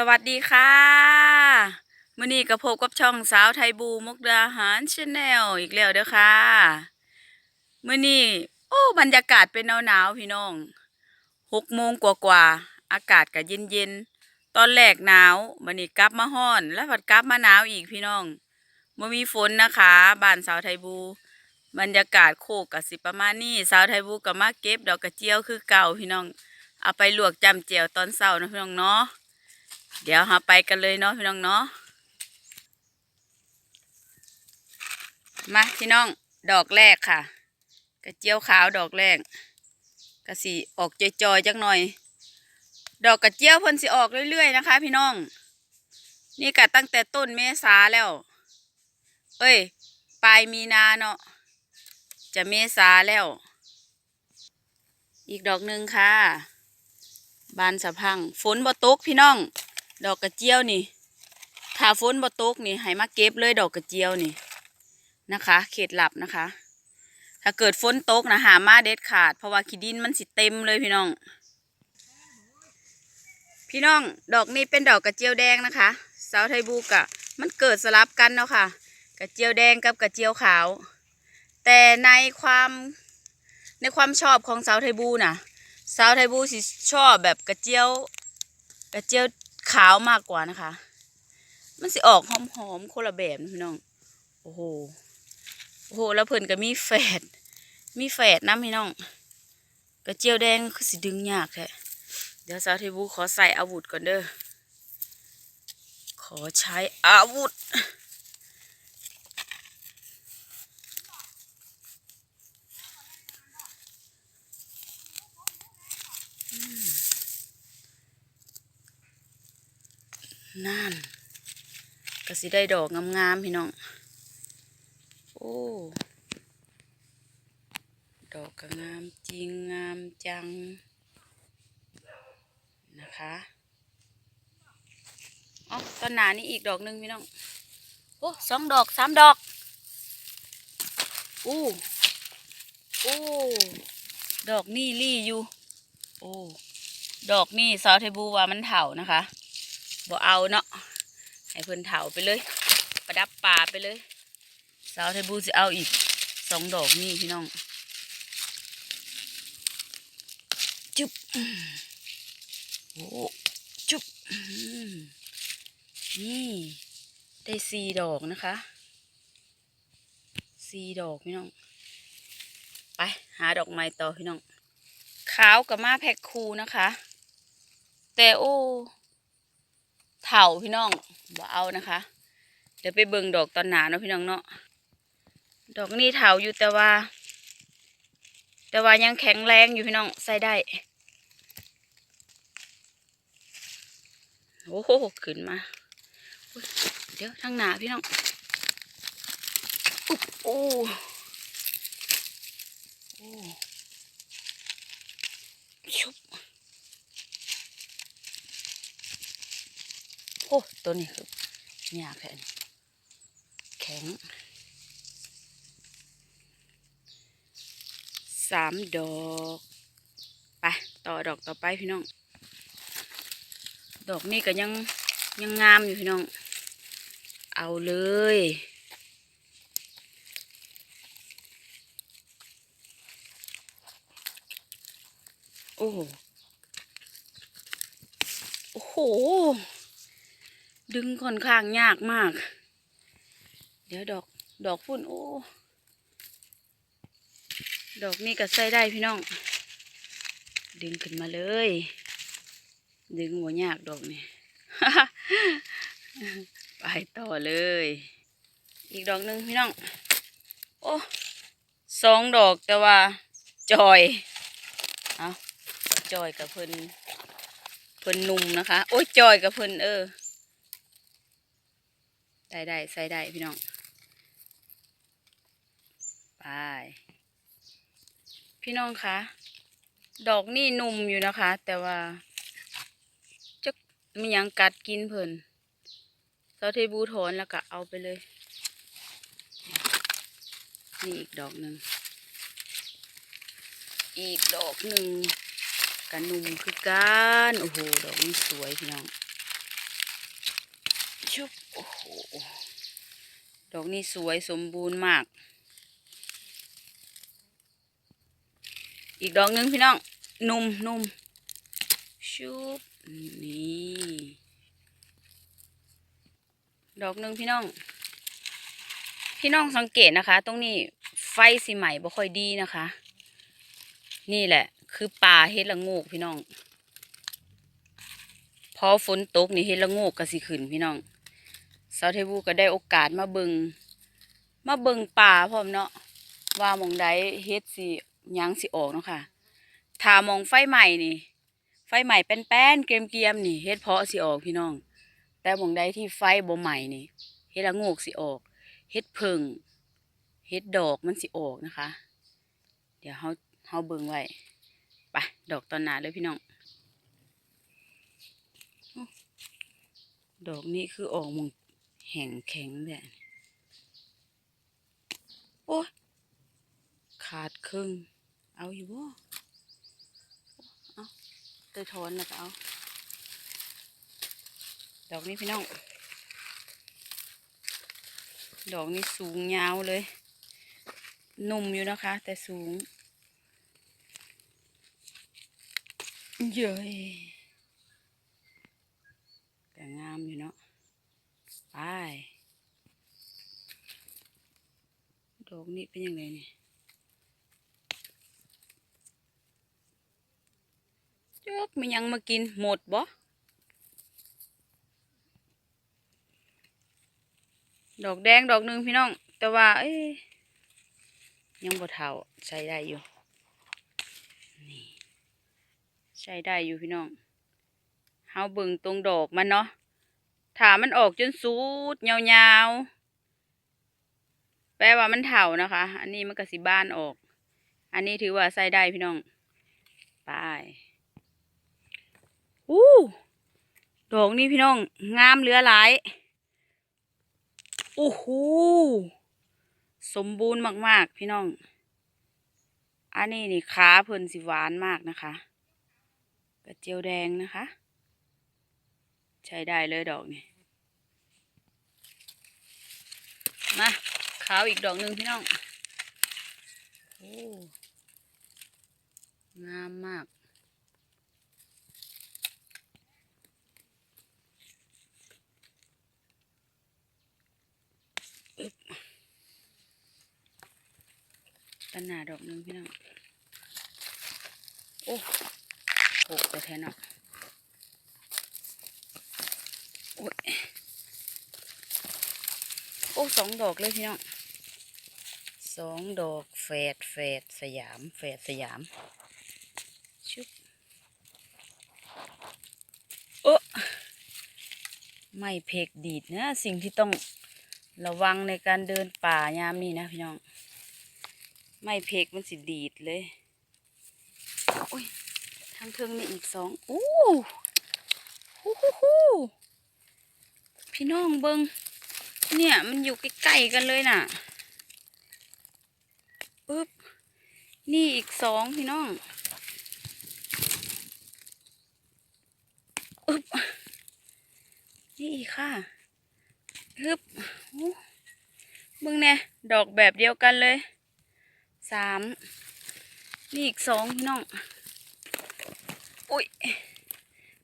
สวัสดีค่ะมื่อนี้ก็พบกับช่องสาวไทยบูมุกดาหารชาแนลอีกแล้วเด้อค่ะมื่อนี้โอ้บรรยากาศเป็นหนาวๆพี่น้องหกโมงกว่าๆอากาศก็เย็นๆตอนแรกหนาวมื่อนี้กลับมาห้อน แล้วผัดกลับมาหนาวอีกพี่น้องมื่มีฝนนะคะบ้านสาวไทยบู บรรยากาศโคกกับสิประมาณนี้สาวไทยบูก็มาเก็บดอกกระเจียวคือเก่าพี่น้อง เอาไปลวกจำเจียวตอนเช้านะพี่น้องเนาะ เดี๋ยวเราไปกันเลยเนาะพี่น้องเนาะมาพี่น้องดอกแรกค่ะ กระเจียวขาวดอกแรกกระสีออกจอยๆจักหน่อย ดอกกระเจียวพ่นสิออกเรื่อยๆนะคะ พี่น้อง นี่กะตั้งแต่ต้นเมษาแล้ว เอ้ยปลายมีนาเนาะจะเมษาแล้ว อีกดอกหนึ่งค่ะ บานสะพังฝนบ่ตกพี่น้อง ดอกกระเจียวนี่ ถ้าฝนบ่ตกนี่ให้มาเก็บเลยดอกกระเจียวนี่นะคะ เขตหลับนะคะ ถ้าเกิดฝนตกนะหามาเด็ดขาด เพราะว่าขี้ดินมันสิเต็มเลยพี่น้อง พี่น้องดอกนี้เป็นดอกกระเจียวแดงนะคะสาวไทยบูกะมันเกิดสลับกันเนาะค่ะ กระเจียวแดงกับกระเจียวขาว แต่ในความในความชอบของสาวไทยบูน่ะสาวไทยบูสิชอบแบบกระเจียว กระเจียว ขาวมากกว่านะคะ มันสิออกหอมๆคนละแบบนะพี่น้อง โอ้โห โอ้โห แล้วเพิ่นก็มีแฝด มีแฝดนะพี่น้อง กระเจียวแดงคือสิดึงยากแท้ เดี๋ยวสาวไทบูขอใส่อาวุธก่อนเด้อ ขอใช้อาวุธ นั่นก็สิได้ดอกงามๆพี่น้อง โอ้ ดอกก็งามจริงงามจัง นะคะอ๋อต้นหนานี่อีกดอกหนึ่งพี่น้อง โอ้สองดอกสามดอก อู้ อู้ ดอกนี่รี่อยู่ โอ้ ดอกนี่ซาวเทบูว่ามันเถานะคะ บ่เอาเนาะให้เพิ่นเถาไปเลย ประดับป่าไปเลยสาวไทยบูสิเอาอีกสองดอกนี่พี่น้องจุ๊บโอ้จุ๊บนี่ได้สี่ดอกนะคะสี่ดอกพี่น้อง ไปหาดอกไม้ต่อพี่น้องขาวกับมาแพ็คคูนะคะ แต่โอ้ เถาพี่น้องบ่เอานะคะ เดี๋ยวไปเบิ่งดอกตอนหนาเนาะพี่น้องเนาะดอกนี้เถาอยู่แต่ว่า แต่ว่ายังแข็งแรงอยู่พี่น้องใส่ได้ โอ้โหขึ้นมาเดี๋ยวทางหนาพี่น้องอุ๊บโอ้โอ้ชุบ โอ้ตัวนี้คือยาแค่นแข็งสามดอกไปต่อดอกต่อไปพี่น้อง ดอกนี้ก็ยังยังงามอยู่พี่น้อง เอาเลยโอ้โอ้โห ดึงค่อนข้างยากมาก เดี๋ยวดอกดอกพุ่นโอ้ดอกนี้ก็ใส่ได้พี่น้อง ดึงขึ้นมาเลย ดึงหัวยากดอกนี่ไปต่อเลย อีกดอกหนึ่งพี่น้อง โอ้สองดอกแต่ว่าจอยเอาจอยกับเพิ่นเพิ่นนุ่มนะคะ โอ้ยจอยกับเพิ่นเออ ได้ได้ใส่ได้พี่น้อง ไป พี่น้องคะ ดอกนี่หนุ่มอยู่นะคะ แต่ว่าจะมียังกัดกินเพิ่นเซาเทบูถอนแล้วก็เอาไปเลย นี่อีกดอกหนึ่ง อีกดอกหนึ่งกันนุ่มคือกัน โอ้โห ดอกนี้สวยพี่น้อง โอ้โห ดอกนี้สวยสมบูรณ์มาก อีกดอกหนึงพี่น้อง นุ่มนุ่มชุบ นี่ ดอกหนึ่งพี่น้อง พี่น้องสังเกตนะคะ ตรงนี้ไฟสีใหม่บ่ค่อยดีนะคะ นี่แหละ คือป่าเฮ็ดละโงกพี่น้องพอฝนตกนี่เฮ็ดละโงกก็สิขึ้นพี่น้อง สาวเทบูก็ได้โอกาสมาเบิงมาเบิงป่าพร้อมเนาะว่ามองใดเฮ็ดสิยังสิออกเนาะค่ะถามองไฟใหม่นี่ ไฟใหม่แป้นๆเกรียมนี่เฮ็ดเพาะสิออกพี่น้อง แต่มองใดที่ไฟบ่ใหม่นี่เฮ็ดละโงกสิออกเฮ็ดเพิงเฮ็ดดอกมันสิออกนะคะ เดี๋ยวเฮาเฮาเบิงไว้ไปดอกตอนหนาเลยพี่น้องดอกนี้คือออกมง แห้งแข็งเลยโอ้ยขาดครึ่ง เอาอยู่บ่เอาเตยทอนแล้วก็เอา ดอกนี้พี่น้อง ดอกนี้สูงยาวเลย นุ่มอยู่นะคะ แต่สูง เย้ยแต่งามอยู่เนาะ ไปดอกนี้เป็นยังไงเนี่ยกมันยังมากินหมดบ่ดอกแดงดอกหนึ่งพี่น้อง แต่ว่า เอ้ยยังบ่เท่าใช้ได้อยู่นี่ใช้ได้อยู่พี่น้องเฮาเบิ่งตรงดอกมันเนาะ ถามันออกจนสูดยาวๆ แปลว่ามันเถานะคะ อันนี้มันก็สิบ้านออก อันนี้ถือว่าใส่ได้พี่น้อง ไป อู้ดอกนี้พี่น้อง งามเหลือหลายโอ้โหสมบูรณ์มากๆ พี่น้อง อันนี้นี่ขาเพิ่นสิหวานมากนะคะ กระเจียวแดงนะคะ ใช้ได้เลยดอกนี่มาขาวอีกดอกหนึ่งพี่น้องโอ้งามมาก ปัญหาดอกหนึ่งพี่น้อง โอ้หกแต่แทนเนาะโอ้ย โอ้สองดอกเลยพี่น้องสองดอกแฝดแฝดสยามแฝดสยามชุบโอ้ไม่เพกดีดนะสิ่งที่ต้องระวังในการเดินป่ายามนี้นะพี่น้อง ไม่เพกมันสิดีดเลยโอ้ยทางเทิงนี่อีกสองอู้ฮู้ฮู้ฮู้พี่น้องเบิง เนี่ยมันอยู่ใกล้ๆกันเลยน่ะปึ๊บนี่อีกสองพี่น้องอึบนี่อีกค่ะฮึบโอ้งเนี่ยดอกแบบเดียวกันเลยสามนี่อีกสองพี่น้อง อุ้ย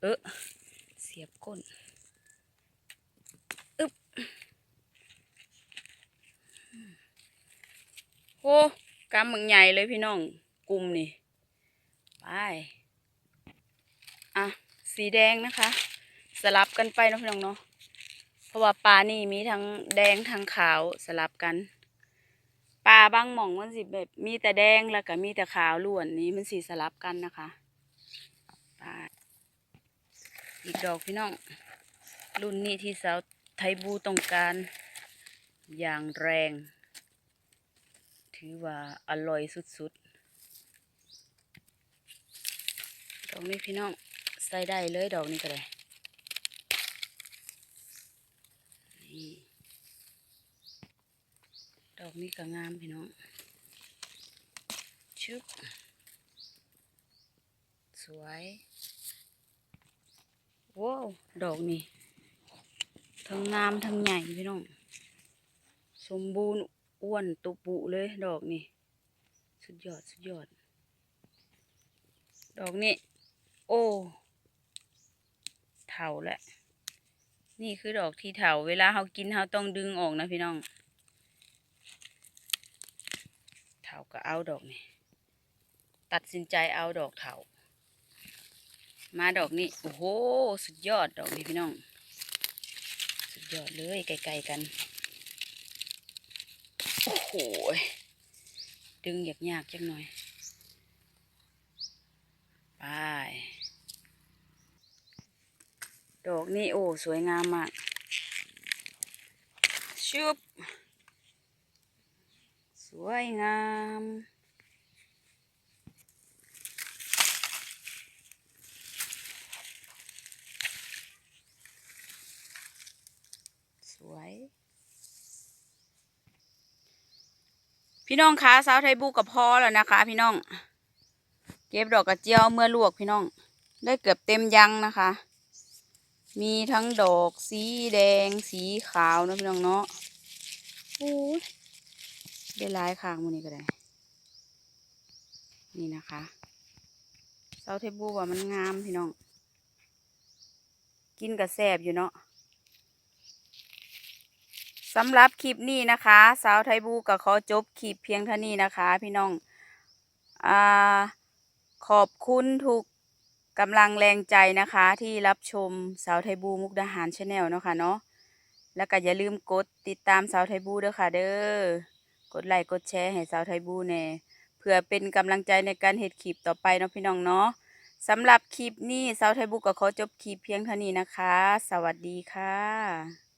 เออเสียบก้นอึบ โอ้กำมึงใหญ่เลยพี่น้องกลุ่มนี่ไปอะสีแดงนะคะ สลับกันไปนะพี่น้องเนาะเพราะว่าปลานี่มีทั้งแดงทั้งขาวสลับกันปลาบางหม่องมันสิแบบมีแต่แดงแล้วก็มีแต่ขาวล้วนนี้มันสีสลับกันนะคะปลาอีกดอกพี่น้อง รุ่นนี้ที่สาวไทยบูต้องการอย่างแรง ถือว่าอร่อยสุดๆ ดอกนี้พี่น้องใส่ได้เลยดอกนี้ก็ได้นี่ดอกนี้ก็งามพี่น้องชึบสวยว้าวดอกนี้ททั้งงามทั้งใหญ่พี่น้อง สมบูรณ์ อ้วนตุปุเลยดอกนี่ สุดยอดสุดยอด ดอกนี่โอ้เถาแล้วนี่คือดอกที่เถาเวลาเรากินเราต้องดึงออกนะพี่น้องเถาก็เอาดอกนี่ตัดสินใจเอาดอกเถามาดอกนี้ โอ้โห สุดยอดดอกนี้พี่น้อง สุดยอดเลยไกลๆกัน โอ้โหดึงยากยากจังหน่อย ไป ดอกนี่โอ้ สวยงามมากชุบ สวยงาม สวย พี่น้องคะสาวไทยบูกับพ่อแล้วนะคะ พี่น้อง เก็บดอกกระเจียวเมื่อลวกพี่น้อง ได้เกือบเต็มยังนะคะ มีทั้งดอกสีแดงสีขาวนะพี่น้องเนาะโอ้ยได้ลายข้างมันนี้ก็ได้ นี่นะคะสาวไทยบูว่ามันงามพี่น้อง กินกับแซบอยู่เนาะ สำหรับคลิปนี้นะคะ สาวไทยบูก็ขอจบคลิปเพียงเท่านี้นะคะ พี่น้องอ่าขอบคุณทุกกำลังแรงใจนะคะ ที่รับชมสาวไทยบูมุกดาหารชาแนลเนาะค่ะเนาะแล้วก็อย่าลืมกดติดตามสาวไทยบูด้วยค่ะ เด้อกดไลค์กดแชร์ให้สาวไทยบูแน่เพื่อเป็นกำลังใจในการเฮ็ดคลิปต่อไปเนาะพี่น้องเนาะสำหรับคลิปนี้สาวไทยบูก็ขอจบคลิปเพียงเท่านี้นะคะ สวัสดีค่ะ